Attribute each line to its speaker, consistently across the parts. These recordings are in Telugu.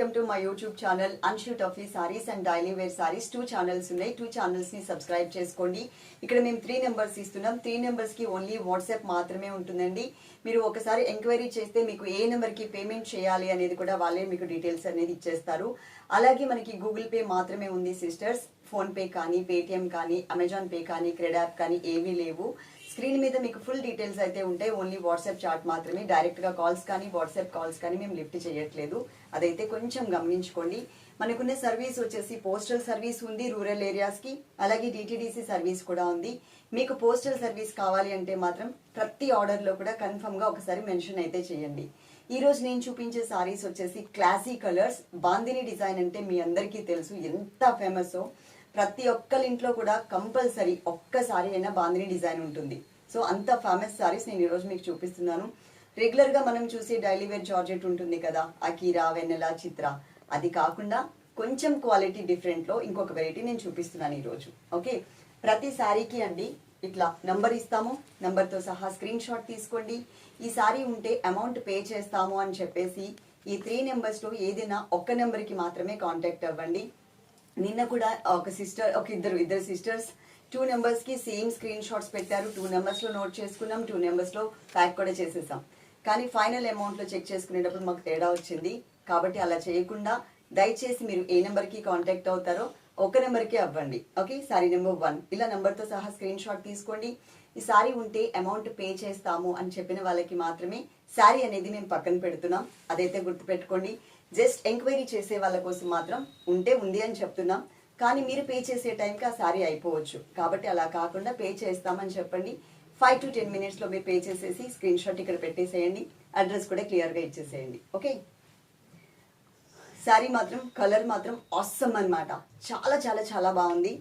Speaker 1: Welcome to my YouTube channel Anshu Tuffy saris and daily wear saris. Two channels ఉన్నాయి. టూ ఛానల్స్ని సబ్స్క్రైబ్ చేసుకోండి. ఇక్కడ మేము త్రీ నెంబర్స్ ఇస్తున్నాం. త్రీ నెంబర్స్కి ఓన్లీ వాట్సాప్ మాత్రమే ఉంటుందండి. మీరు ఒకసారి ఎంక్వైరీ చేస్తే మీకు ఏ నెంబర్కి పేమెంట్ చేయాలి అనేది కూడా వాళ్ళే మీకు డీటెయిల్స్ అనేది ఇచ్చేస్తారు. అలాగే మనకి గూగుల్ పే మాత్రమే ఉంది సిస్టర్స్ ఫోన్పే కానీ పేటిఎం కానీ అమెజాన్ పే కానీ క్రెడాప్ కానీ ఏమీ లేవు. స్క్రీన్ మీద మీకు ఫుల్ డీటెయిల్స్ అయితే ఉంటాయి ఓన్లీ వాట్సాప్ చాట్ మాత్రమే. డైరెక్ట్గా కాల్స్ కానీ వాట్సాప్ కాల్స్ కానీ మేము లిఫ్ట్ చేయట్లేదు. అదైతే కొంచెం గమనించుకోండి. మనకున్న సర్వీస్ వచ్చేసి పోస్టల్ సర్వీస్ ఉంది రూరల్ ఏరియాస్కి. అలాగే డిటిడిసి సర్వీస్ కూడా ఉంది. మీకు పోస్టల్ సర్వీస్ కావాలి అంటే మాత్రం ప్రతి ఆర్డర్లో కూడా కన్ఫర్మ్గా ఒకసారి మెన్షన్ అయితే చేయండి. ఈ రోజు నేను చూపించే సారీస్ వచ్చేసి క్లాసీ కలర్స్. బాందిని డిజైన్ అంటే మీ అందరికీ తెలుసు ఎంత ఫేమస్. ప్రతి ఒక్కరి ఇంట్లో కూడా కంపల్సరీ ఒక్కసారి అయినా బాందిని డిజైన్ ఉంటుంది. సో అంత ఫేమస్ సారీస్ నేను ఈరోజు మీకు చూపిస్తున్నాను. రెగ్యులర్గా మనం చూసే డైలీ వేర్ జార్జెట్ ఉంటుంది కదా అకీరా వెన్నెల చిత్ర. అది కాకుండా కొంచెం క్వాలిటీ డిఫరెంట్లో ఇంకొక వెరైటీ నేను చూపిస్తున్నాను ఈరోజు ఓకే ప్రతి శారీకి అండి ఇట్లా నంబర్ ఇస్తాము. నంబర్తో సహా స్క్రీన్ షాట్ తీసుకోండి. ఈ సారీ ఉంటే అమౌంట్ పే చేస్తాము అని చెప్పేసి ఈ త్రీ నెంబర్స్లో ఏదైనా ఒక్క నెంబర్కి మాత్రమే కాంటాక్ట్ అవ్వండి. నిన్న కూడా ఒక సిస్టర్ ఒక ఇద్దరు ఇద్దరు సిస్టర్స్ టూ నెంబర్స్కి సేమ్ స్క్రీన్ షాట్స్ పెట్టారు. టూ నెంబర్స్లో నోట్ చేసుకున్నాం. టూ నెంబర్స్లో ప్యాక్ కూడా చేసేసాం. కానీ ఫైనల్ అమౌంట్లో చెక్ చేసుకునేటప్పుడు మాకు తేడా వచ్చింది. కాబట్టి అలా చేయకుండా దయచేసి మీరు ఏ నెంబర్కి కాంటాక్ట్ అవుతారో ఒక నెంబర్కి అవ్వండి. ఓకే సారీ నెంబర్ వన్ ఇలా నెంబర్తో సహా స్క్రీన్ షాట్ తీసుకోండి. ఈ సారీ ఉంటే అమౌంట్ పే చేస్తాము అని చెప్పిన వాళ్ళకి మాత్రమే శారీ అనేది మేము పక్కన పెడుతున్నాం. అదైతే గుర్తుపెట్టుకోండి. జస్ట్ ఎంక్వైరీ చేసే వాళ్ళ కోసం మాత్రం ఉంటే ఉంది అని చెప్తున్నాం. కానీ మీరు పే చేసే టైంకి ఆ సారీ అయిపోవచ్చు. కాబట్టి అలా కాకుండా పే చేస్తామని చెప్పండి. ఫైవ్ టు టెన్ మినిట్స్లో మీరు పే చేసేసి స్క్రీన్ షాట్ ఇక్కడ పెట్టేసేయండి. అడ్రస్ కూడా క్లియర్గా ఇచ్చేసేయండి. ఓకే శారీ మాత్రం కలర్ మాత్రం ఆసమ్ అన్నమాట. చాలా చాలా చాలా బాగుంది.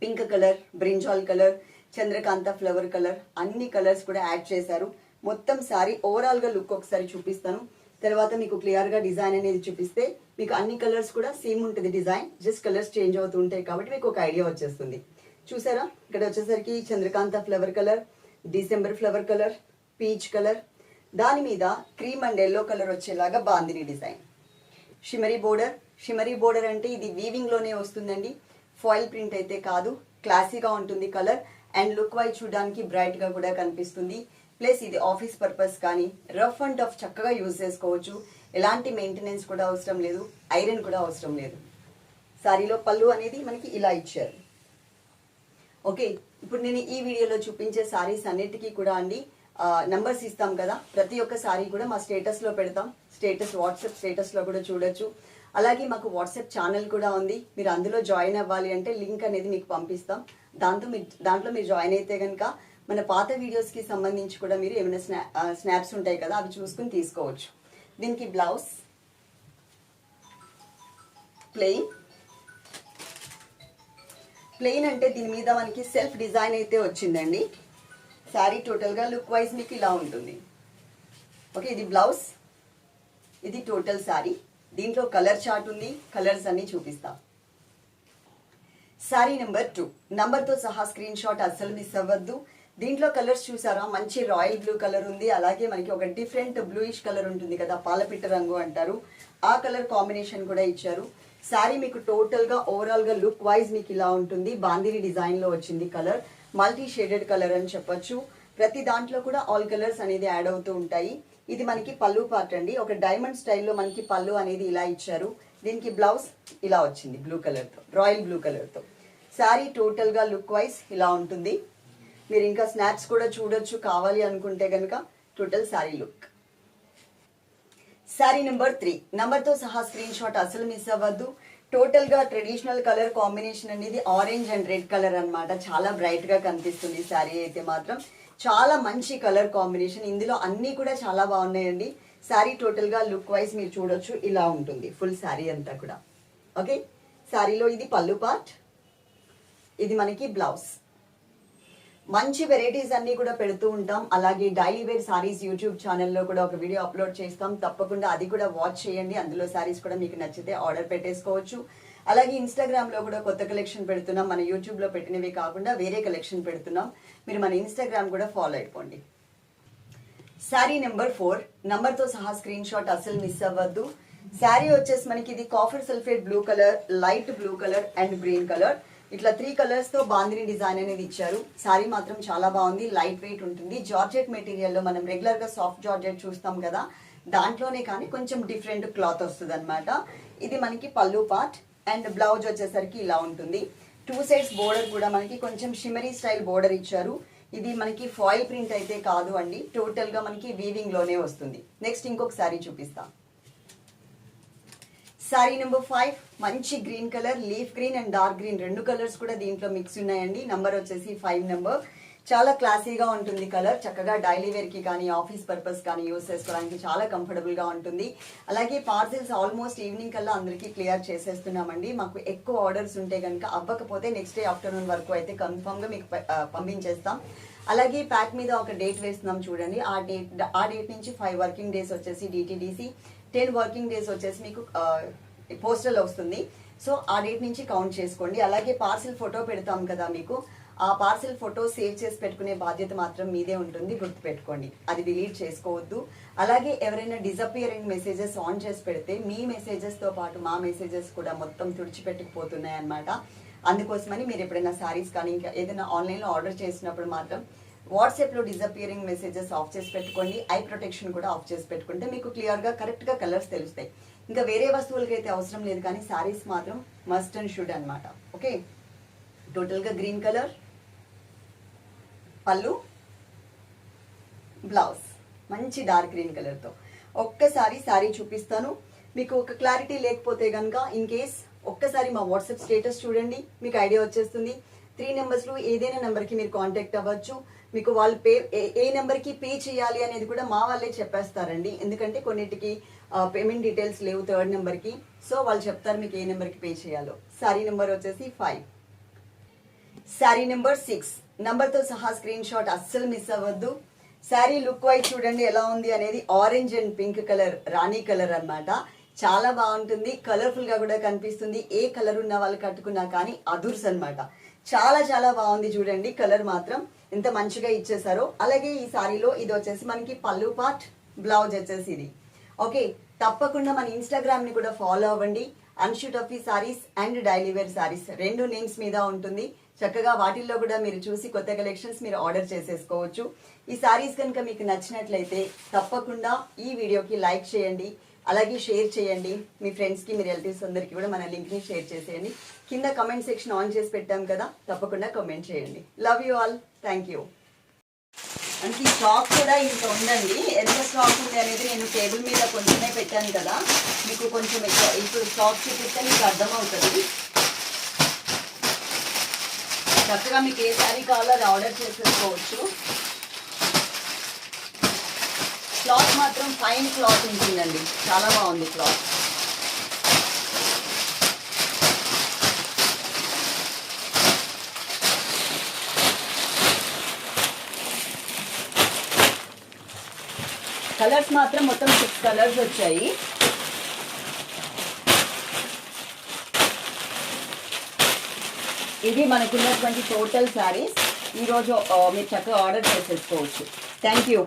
Speaker 1: Pink colour brinjal colour chandrakanta flower colour అన్ని కలర్స్ కూడా యాడ్ చేశారు. మొత్తం శారీ ఓవరాల్గా లుక్ ఒకసారి చూపిస్తాను. తర్వాత మీకు క్లియర్గా డిజైన్ అనేది చూపిస్తే మీకు అన్ని కలర్స్ కూడా సేమ్ ఉంటుంది డిజైన్ జస్ట్ కలర్స్ చేంజ్ అవుతూ ఉంటాయి కాబట్టి మీకు ఒక ఐడియా వచ్చేస్తుంది. చూసారా? ఇక్కడ వచ్చేసరికి chandrakanta flower colour December flower colour peach colour దాని మీద క్రీమ్ అండ్ ఎల్లో కలర్ వచ్చేలాగా bandhani design shimmery border shimmery border అంటే ఇది వీవింగ్లోనే వస్తుందండి. ఫాయిల్ ప్రింట్ అయితే కాదు క్లాసీగా ఉంటుంది కలర్ అండ్ లుక్ వైజ్ చూడడానికి బ్రైట్గా కూడా కనిపిస్తుంది. ప్లస్ ఇది ఆఫీస్ పర్పస్ కానీ రఫ్ అండ్ టఫ్ చక్కగా యూజ్ చేసుకోవచ్చు. ఎలాంటి మెయింటెనెన్స్ కూడా అవసరం లేదు. ఐరన్ కూడా అవసరం లేదు. సారీలో పళ్ళు అనేది మనకి ఇలా ఇచ్చారు. ఓకే ఇప్పుడు నేను ఈ వీడియోలో చూపించే సారీస్ అన్నిటికీ కూడా అండి నంబర్స్ ఇస్తాం కదా. ప్రతి ఒక్క సారీ కూడా మా స్టేటస్లో పెడతాం. స్టేటస్ వాట్సాప్ స్టేటస్లో కూడా చూడొచ్చు. అలాగే మాకు వాట్సాప్ ఛానల్ కూడా ఉంది. మీరు అందులో జాయిన్ అవ్వాలి అంటే లింక్ అనేది మీకు పంపిస్తాం. దాంతో మీరు దాంట్లో మీరు జాయిన్ అయితే కనుక మన పాత వీడియోస్కి సంబంధించి కూడా మీరు ఏమైనా స్నా స్నాప్స్ ఉంటాయి కదా అవి చూసుకుని తీసుకోవచ్చు. దీనికి బ్లౌజ్ ప్లెయిన్ ప్లెయిన్ అంటే దీని మీద మనకి సెల్ఫ్ డిజైన్ అయితే వచ్చిందండి. శారీ టోటల్గా లుక్ వైజ్ మీకు ఇలా ఉంటుంది. ఓకే ఇది బ్లౌజ్ ఇది టోటల్ శారీ దీంట్లో కలర్ చార్ట్ ఉంది కలర్స్ అన్ని చూపిస్తా. శారీ నెంబర్ టూ నంబర్తో సహా స్క్రీన్ షాట్ అస్సలు మిస్ అవ్వద్దు. దీంట్లో కలర్స్ చూసారా? మంచి రాయల్ బ్లూ కలర్ ఉంది. అలాగే మనకి ఒక డిఫరెంట్ బ్లూయిష్ కలర్ ఉంటుంది కదా పాలపిట్ట రంగు అంటారు. ఆ కలర్ కాంబినేషన్ కూడా ఇచ్చారు. శారీ మీకు టోటల్గా ఓవరాల్గా లుక్ వైజ్ మీకు ఇలా ఉంటుంది. బాందిని డిజైన్లో వచ్చింది కలర్. మల్టీ షేడెడ్ కలర్ అని చెప్పొచ్చు. ప్రతి దాంట్లో కూడా ఆల్ కలర్స్ అనేది యాడ్ అవుతూ ఉంటాయి. ఇది మనకి పళ్ళు పార్ట్ అండి. ఒక డైమండ్ స్టైల్లో మనకి పళ్ళు అనేది ఇలా ఇచ్చారు. దీనికి బ్లౌజ్ ఇలా వచ్చింది బ్లూ కలర్తో రాయల్ బ్లూ కలర్తో శారీ టోటల్గా లుక్ వైజ్ ఇలా ఉంటుంది. మీరు ఇంకా స్నాప్స్ కూడా చూడొచ్చు కావాలి అనుకుంటే కనుక total sari look sari number three నెంబర్తో సహా స్క్రీన్ షాట్ అసలు మిస్ అవ్వద్దు. టోటల్గా ట్రెడిషనల్ కలర్ కాంబినేషన్ అనేది ఆరెంజ్ అండ్ రెడ్ కలర్ అన్నమాట. చాలా బ్రైట్గా కనిపిస్తుంది శారీ అయితే మాత్రం. చాలా మంచి కలర్ కాంబినేషన్ ఇందులో అన్నీ కూడా చాలా బాగున్నాయండి. శారీ టోటల్గా లుక్ వైజ్ మీరు చూడొచ్చు. ఇలా ఉంటుంది. ఫుల్ శారీ అంతా కూడా. ఓకే శారీలో ఇది పళ్ళు పార్ట్ ఇది మనకి బ్లౌజ్ మంచి వెరైటీస్ అన్ని కూడా పెడుతూ ఉంటాం. అలాగే డైలీ వేర్ సారీస్ యూట్యూబ్ ఛానల్లో కూడా ఒక వీడియో అప్లోడ్ చేస్తాం. తప్పకుండా అది కూడా వాచ్ చేయండి. అందులో సారీస్ కూడా మీకు నచ్చితే ఆర్డర్ పెట్టేసుకోవచ్చు. అలాగే ఇన్స్టాగ్రామ్లో కూడా కొత్త కలెక్షన్ పెడుతున్నాం. మన యూట్యూబ్లో పెట్టినవి కాకుండా వేరే కలెక్షన్ పెడుతున్నాం. మీరు మన ఇన్స్టాగ్రామ్ కూడా ఫాలో అయిపోండి. శారీ నెంబర్ ఫోర్ నంబర్తో సహా స్క్రీన్ షాట్ అసలు మిస్ అవ్వద్దు. శారీ వచ్చేసి మనకి ఇది copper sulphate blue colour light blue colour and green colour ఇట్లా త్రీ కలర్స్తో బాందిని డిజైన్ అనేది ఇచ్చారు. శారీ మాత్రం చాలా బాగుంది లైట్ వెయిట్ ఉంటుంది. జార్జెట్ మెటీరియల్లో మనం రెగ్యులర్గా సాఫ్ట్ జార్జెట్ చూస్తాం కదా దాంట్లోనే కానీ కొంచెం డిఫరెంట్ క్లాత్ వస్తుంది అనమాట ఇది మనకి పళ్ళు పార్ట్ అండ్ బ్లౌజ్ వచ్చేసరికి ఇలా ఉంటుంది. టూ సైడ్స్ బోర్డర్ కూడా మనకి కొంచెం షిమరీ స్టైల్ బోర్డర్ ఇచ్చారు. ఇది మనకి ఫాయిల్ ప్రింట్ అయితే కాదు అండి టోటల్గా మనకి వీవింగ్లోనే వస్తుంది. నెక్స్ట్ ఇంకొక శారీ చూపిస్తాం. సారీ నెంబర్ ఫైవ్ మంచి green colour leaf green and dark green రెండు కలర్స్ కూడా దీంట్లో మిక్స్ ఉన్నాయండి. నంబర్ వచ్చేసి ఫైవ్ నెంబర్ చాలా క్లాసీగా ఉంటుంది కలర్ చక్కగా డైలీ వేర్కి కానీ ఆఫీస్ పర్పస్ కానీ యూస్ చేసుకోవడానికి చాలా కంఫర్టబుల్గా ఉంటుంది. అలాగే పార్సిల్స్ ఆల్మోస్ట్ ఈవినింగ్ కల్లా అందరికీ క్లియర్ చేసేస్తున్నామండి. మాకు ఎక్కువ ఆర్డర్స్ ఉంటే కనుక అవ్వకపోతే నెక్స్ట్ డే ఆఫ్టర్నూన్ వరకు అయితే కన్ఫర్మ్గా మీకు పంపించేస్తాం. అలాగే ప్యాక్ మీద ఒక డేట్ వేస్తున్నాం చూడండి. ఆ డేట్ ఆ డేట్ నుంచి ఫైవ్ వర్కింగ్ డేస్ వచ్చేసి డిటీడీసీ టెన్ వర్కింగ్ డేస్ వచ్చేసి మీకు పోస్టల్ వస్తుంది. సో ఆ డేట్ నుంచి కౌంట్ చేసుకోండి. అలాగే పార్సిల్ ఫోటో పెడతాం కదా మీకు. ఆ పార్సిల్ ఫోటో సేవ్ చేసి పెట్టుకునే బాధ్యత మాత్రం మీదే ఉంటుంది. గుర్తుపెట్టుకోండి. అది డిలీట్ చేసుకోవద్దు. అలాగే ఎవరైనా డిజపియరింగ్ మెసేజెస్ ఆన్ చేసి పెడితే మీ మెసేజెస్తో పాటు మా మెసేజెస్ కూడా మొత్తం తుడిచిపెట్టుకుపోతున్నాయి అన్నమాట అందుకోసమని మీరు ఎప్పుడైనా శారీస్ కానీ ఇంకా ఏదైనా ఆన్లైన్లో ఆర్డర్ చేసినప్పుడు మాత్రం వాట్సాప్లో డిజపియరింగ్ మెసేజెస్ ఆఫ్ చేసి పెట్టుకోండి. ఐ ప్రొటెక్షన్ కూడా ఆఫ్ చేసి పెట్టుకుంటే మీకు క్లియర్గా కరెక్ట్గా కలర్స్ తెలుస్తాయి. ఇంకా వేరే వస్తువులకైతే అవసరం లేదు కానీ శారీస్ మాత్రం మస్ట్ అండ్ షుడ్ అనమాట ఓకే టోటల్గా గ్రీన్ కలర్ పళ్ళు బ్లౌజ్ మంచి డార్క్ గ్రీన్ కలర్తో ఒక్కసారి శారీ చూపిస్తాను. మీకు ఒక క్లారిటీ లేకపోతే కనుక ఇన్ కేస్ ఒక్కసారి మా వాట్సాప్ స్టేటస్ చూడండి మీకు ఐడియా వచ్చేస్తుంది. త్రీ నెంబర్స్లో ఏదైనా నెంబర్కి మీరు కాంటాక్ట్ అవ్వచ్చు. మీకు వాళ్ళు పే ఏ- ఏ నెంబర్కి పే చేయాలి అనేది కూడా మా వాళ్ళే చెప్పేస్తారండి. ఎందుకంటే కొన్నిటికి పేమెంట్ డీటెయిల్స్ లేవు థర్డ్ నెంబర్కి. సో వాళ్ళు చెప్తారు మీకు ఏ నెంబర్కి పే చేయాలో. సారీ నెంబర్ వచ్చేసి ఫైవ్. Sari number six. నెంబర్తో సహా స్క్రీన్ షాట్ అస్సలు మిస్ అవ్వద్దు. శారీ లుక్ వైజ్ చూడండి ఎలా ఉంది అనేది ఆరెంజ్ అండ్ పింక్ కలర్ రాణి కలర్ అన్నమాట. చాలా బాగుంటుంది కలర్ఫుల్గా కూడా కనిపిస్తుంది. ఏ కలర్ ఉన్న వాళ్ళు కట్టుకున్నా కానీ అదుర్స్ అన్నమాట. చాలా చాలా బాగుంది చూడండి కలర్ మాత్రం. ఎంత మంచిగా ఇచ్చేసారో. అలాగే ఈ సారీలో ఇది వచ్చేసి మనకి పళ్ళు పార్ట్ బ్లౌజ్ వచ్చేసి ఇది. ఓకే తప్పకుండా మన ఇన్స్టాగ్రామ్ని కూడా ఫాలో అవ్వండి. అన్షూట్ of saris and daily wear saris రెండు నేమ్స్ మీద ఉంటుంది. చక్కగా వాటిల్లో కూడా మీరు చూసి కొత్త కలెక్షన్స్ మీరు ఆర్డర్ చేసేసుకోవచ్చు. ఈ సారీస్ కనుక మీకు నచ్చినట్లయితే తప్పకుండా ఈ వీడియోకి లైక్ చేయండి. అలాగే షేర్ చేయండి. మీ ఫ్రెండ్స్కి మీ రిలేటివ్స్ అందరికీ కూడా మన లింక్ని షేర్ చేసేయండి. కింద కమెంట్ సెక్షన్ ఆన్ చేసి పెట్టాం కదా తప్పకుండా కమెంట్ చేయండి. Love you all thank you అంటే ఈ స్టాక్ కూడా ఇంత ఉందండి. ఎంత స్టాక్ ఉంది అనేది నేను టేబుల్ మీద కొంచెమే పెట్టాను కదా. మీకు కొంచెం ఎక్కువ ఇప్పుడు స్టాక్ చూపిస్తే మీకు అర్థమవుతుంది. చక్కగా మీకు ఏ శారీ కావాలో అది ఆర్డర్ చేసేసుకోవచ్చు. క్లాత్ మాత్రం ఫైన్ క్లాత్ ఉంటుందండి. చాలా బాగుంది క్లాత్. కలర్స్ మాత్రం మొత్తం సిక్స్ కలర్స్ వచ్చాయి. ఇది మనకున్నటువంటి టోటల్ శారీస్ ఈరోజు మీరు చక్కగా ఆర్డర్ చేసేసుకోవచ్చు. Thank you